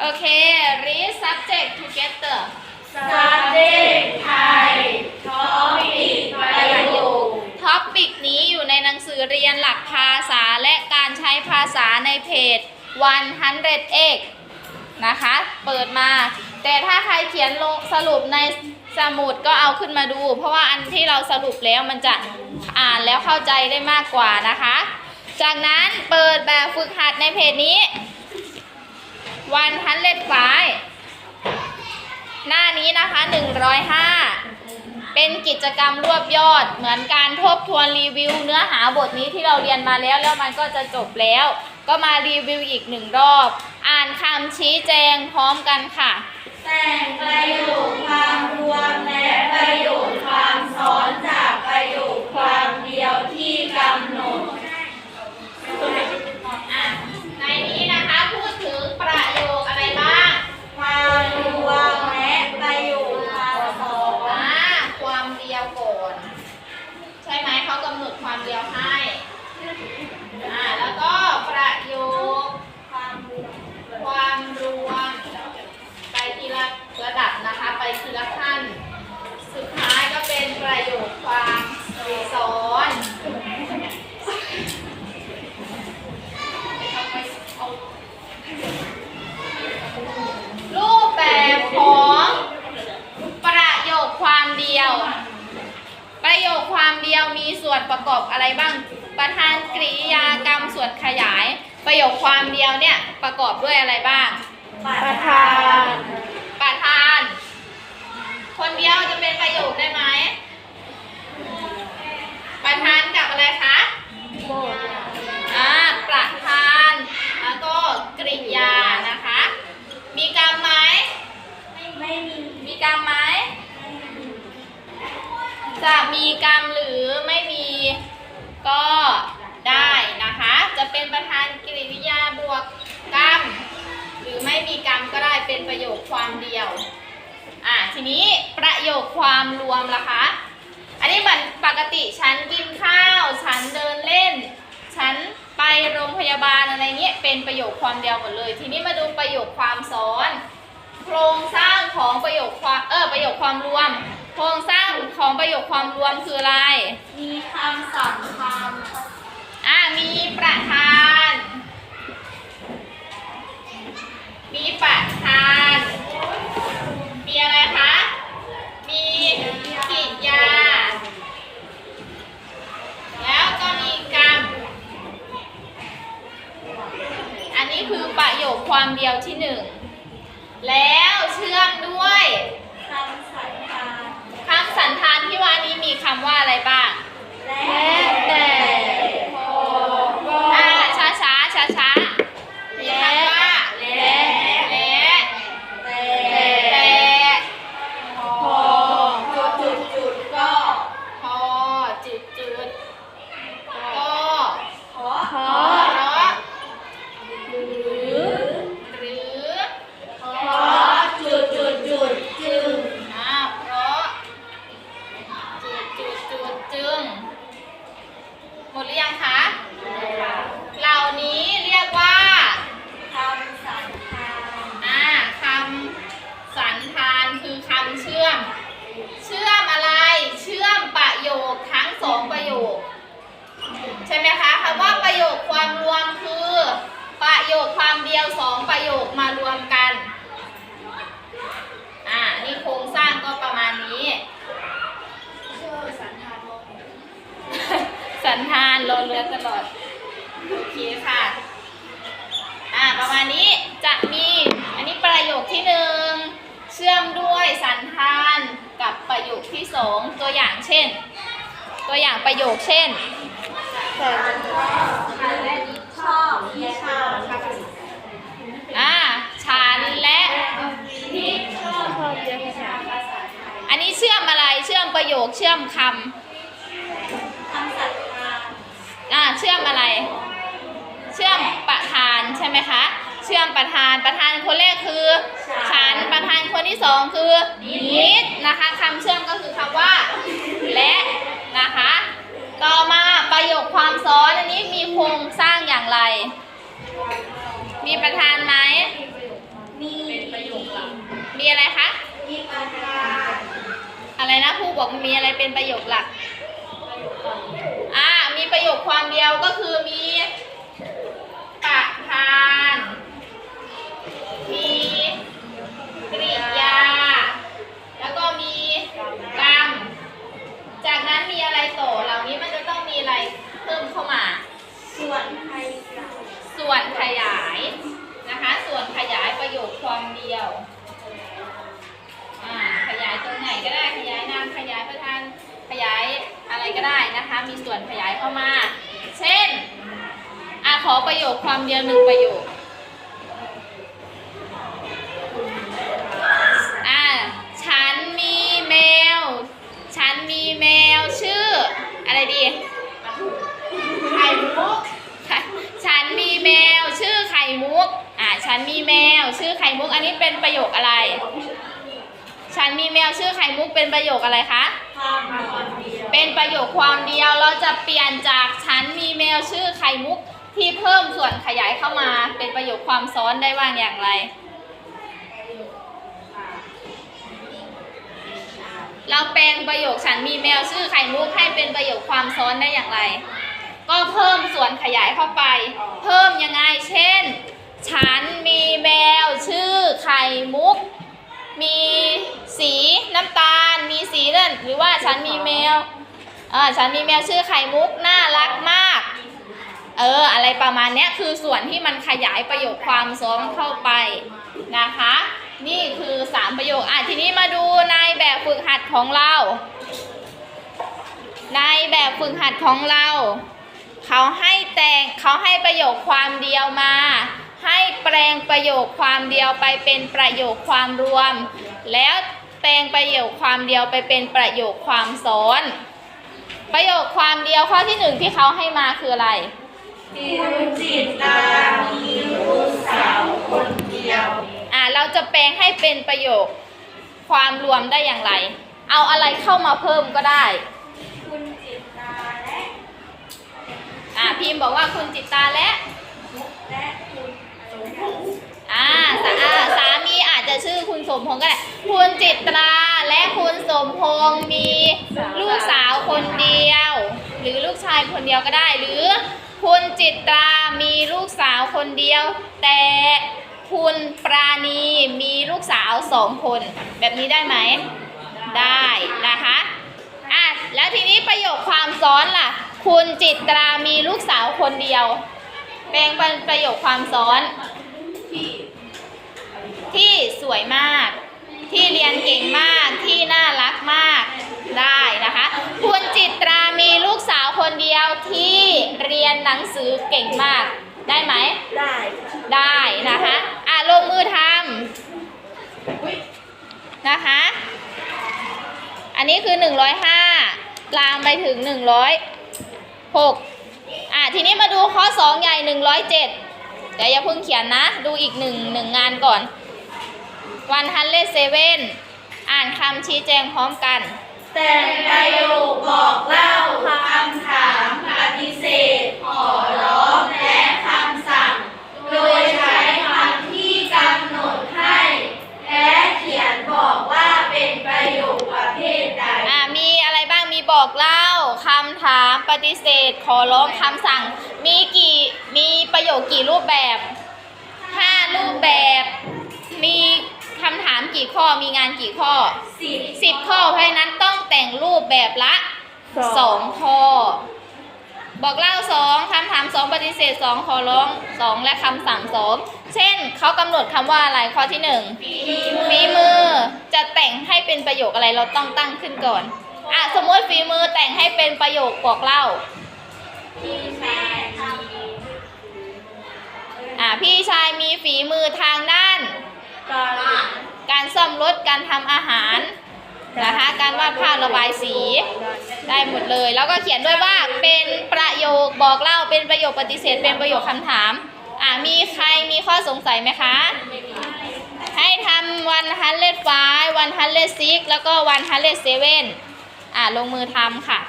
โอเค read subject together subject ไทย topic ประโยคท็อปิกนี้อยู่ในหนังสือเรียนหลักภาษาและการใช้ภาษาในเพจ100 x นะคะ เปิดมา แต่ถ้าใครเขียนลงสรุปในสมุดก็เอาขึ้นมาดู เพราะว่าอันที่เราสรุปแล้วมันจะอ่านแล้วเข้าใจได้มากกว่านะคะ จากนั้นเปิดแบบฝึกหัดในเพจนี้ 100ไฟล์หน้านี้นะคะ 105 เป็นกิจกรรมรวบยอด เหมือนการทบทวนรีวิว เนื้อหาบทนี้ที่เราเรียนมาแล้วแล้วมันก็จะจบแล้ว ก็มารีวิวอีกหนึ่งรอบ อ่านคำชี้แจงพร้อมกันค่ะ แต่งประโยคความรวมและประโยคความซ้อนจากประโยคความเดียวที่กำหนด อะ ในนี้นะคะพูดถึงประโยคอะไรบ้าง ความรวมและประโยคความซ้อน อ่าความเดียวก่อน ใช่ไหมเขากำหนดความเดียวให้อ่าแล้วก็ประโยค ความรวม ความรวม ไปทีละระดับนะคะ ไปทีละขั้น สุดท้ายก็เป็นประโยคความซ้อนรูปแบบของประโยคความเดียว ประโยคความเดียว มีส่วนประกอบอะไรบ้าง ประธานกริยากรรมส่วนขยาย ประโยคความเดียวเนี่ยประกอบด้วยอะไรบ้าง ประธาน ประธาน คนเดียวจะเป็นประโยคได้ไหม ประธานกับอะไรคะ อ่า ประธาน แล้วก็กริยานะคะ มีกรรมไหม ไม่มี มีกรรมไหม จะมีกรรมหรือไม่มีก็ได้นะคะ จะเป็นประธานกริยาบวกกรรม หรือไม่มีกรรมก็ได้เป็นประโยคความเดียวอะทีนี้ประโยคความรวมล่ะคะ อันนี้เหมือนปกติฉันกินข้าว ฉันเดินเล่น ฉันไปโรงพยาบาลอะไรเนี้ยเป็นประโยคความเดียวหมดเลย ทีนี้มาดูประโยคความซ้อน โครงสร้างของประโยคความเออประโยคความรวม โครงสร้างของประโยคความรวมคืออะไร มีคำสำคัญอ่ามีประธาน มีประธาน มีอะไรคะ มีกิจยา แล้วก็มีกรรม อันนี้คือประโยคความเดียวที่หนึ่ง แล้วเชื่อมด้วย คำสันธาน คำสันธานที่ว่านี้มีคำว่าอะไรบ้าง และแต่พอก็ อ่าช้าช้าช้าช้าๆมีคำว่า และ และ แต่ แต่ พอจุดจุดจุดก็ พอจุดจุดก็ ขอ เพราะ หรือ หรือ ขอจุดจุดจุดจึง อ่าเพราะจุดจุดจุดจึงหมดหรือยังคะ เหล่านี้เรียกว่า คำสันธาน อ่าคำสันธานคือคำเชื่อม เชื่อมอะไร เชื่อมประโยคทั้งสองประโยค ใช่ไหมคะคำว่าประโยคความรวมคือ ประโยคความเดียวสองประโยคมารวมกัน อ่า นี่โครงสร้างก็ประมาณนี้ สันธาน สันธานรอเรือตลอด โอเคค่ะ อ่า ประมาณนี้จะมี อันนี้ประโยคที่หนึ่งเชื่อมด้วยสั นธานกับประโยคที่สองตัวอย่างเช่น ตัวอย่างประโยคเช่นแต่มันก็และชอบที่ชอบครับอ่าฉันและที่ชอบชอบเรียนภาษาภาษาไทยอันนี้เชื่อมอะไรเชื่อมประโยคเชื่อมคคำสันธานำอ่าเชื่อมอะไร เชื่อมประธานใช่ไหมคะ เชื่อมประธานประธานคนแรกคือฉันประธานคนที่สองคือนิดนะคะคำเชื่อมก็คือคำว่า และนะคะ ต่อมาประโยคความซ้อนอันนี้มีโครงสร้างอย่างไร มีประธานไหมมีมีอะไรคะมีประธานอะไรนะผู้บอกมีอะไรเป็นประโยคหลักอ่ามีประโยคความเดียวก็คือมีประธาน ยายอะไรก็ได้นะคะ มีส่วนขยายเข้ามา เช่นอะขอประโยคความเดียวหนึ่งประโยคอ่าฉันมีแมว ฉันมีแมวชื่อ อะไรดี ไข่มุกค่ะฉันมีแมวชื่อไข่มุก อ่าฉันมีแมวชื่อไข่มุก อันนี้เป็นประโยคอะไร ฉันมีแมวชื่อไข่มุกเป็นประโยคอะไรคะความความ เป็นประโยคความเดียวเราจะเปลี่ยนจากฉันมีแมวชื่อไข่มุกที่เพิ่มส่วนขยายเข้ามาเป็นประโยคความซ้อนได้ว่างอย่างไร เราแปลงประโยคฉันมีแมวชื่อไข่มุกให้เป็นประโยคความซ้อนได้อย่างไร ก็เพิ่มส่วนขยายเข้าไป เพิ่มยังไง เช่น ฉันมีแมวชื่อไข่มุก มีสีน้ำตาล สีนั่นหรือว่าฉันมีแมวเออฉันมีแมวชื่อไข่มุกน่ารักมาก เออ อะไรประมาณนี้คือส่วนที่มันขยายประโยคความซ้อนเข้าไปนะคะ นี่คือสามประโยคอะทีนี้มาดูในแบบฝึกหัดของเรา ในแบบฝึกหัดของเรา เขาให้แต่งเขาให้ประโยคความเดียวมาให้แปลงประโยคความเดียวไปเป็นประโยคความรวม แล้ว ลงประโยคความเดียวไปเป็นประโยคความซ้อน ประโยคความเดียวข้อที่หนึ่งที่เขาให้มาคืออะไรคุณจิตตามีลูกสาวคนเดียวอ่าเราจะแปลงให้เป็นประโยคความรวมได้อย่างไร เอาอะไรเข้ามาเพิ่มก็ได้คุณจิตตาและอ่าพิมพ์บอกว่าคุณจิตตาและ มุกและคุณสมพงษ์ อ่าสาอ่าสา ชื่อคุณสมพงษ์ก็ได้คุณจิตราและคุณสมพงษ์มีลูกสาวคนเดียว หรือลูกชายคนเดียวก็ได้ หรือคุณจิตรามีลูกสาวคนเดียว แต่คุณปราณีมีลูกสาวสองคน แบบนี้ได้ไหม ได้นะคะอะแล้วทีนี้ประโยคความซ้อนล่ะ คุณจิตรามีลูกสาวคนเดียวแปลงเป็นประโยคความซ้อน ที่สวยมาก ที่เรียนเก่งมากที่น่ารักมากได้นะคะ คุณจิตรามีลูกสาวคนเดียวที่เรียนหนังสือเก่งมากได้ไหม ได้ค่ะได้นะคะอะลงมือทำนะคะ อันนี้คือ 105 ลามไปถึง 106อะทีนี้มาดูข้อ 2 ใหญ่ 107เดี๋ยวอย่าเพิ่งเขียนนะ ดูอีกหนึ่งหนึ่งงานก่อน วันฮันเลเซเว่นอ่านคำชี้แจงพร้อมกัน แต่งประโยคบอกเล่าคำถามปฏิเสธขอร้องและคำสั่ง โดยใช้คำที่กำหนดให้ และเขียนบอกว่าเป็นประโยคประเภทใดอ่ามีอะไรบ้างมีบอกเล่าคำถามปฏิเสธ ขอร้องคำสั่ง มีกี่มีประโยคกี่รูปแบบห้ารูปแบบมีคำถาม กี่ข้อมีงานกี่ข้อสิบสิบข้อเพราะฉะนั้นต้องแต่งรูปแบบละสองข้อ บอกเล่าสองคำถามสองปฏิเสธสองขอร้องสองและคำสั่งสองเช่นเขากำหนดคำว่าอะไรข้อที่หนึ่งฝีมือจะแต่งให้เป็นประโยคอะไรเราต้องตั้งขึ้นก่อนอะสมมติฝีมือแต่งให้เป็นประโยคบอกเล่าที่แม่ทอะพี่ชายมีฝีมือทางด้านำการ การซ่อมรถ การทำอาหารนะคะ การวาดภาพระบายสีได้หมดเลย แล้วก็เขียนด้วยว่าเป็นประโยคบอกเล่าเป็นประโยคปฏิเสธ เป็นประโยคคำถาม อะมีใครมีข้อสงสัยไหมคะ ให้ทำวันฮันเลดไฟวันฮันเลดซิกแล้วก็วันฮันเลดเซเว่นอะลงมือทำค่ะ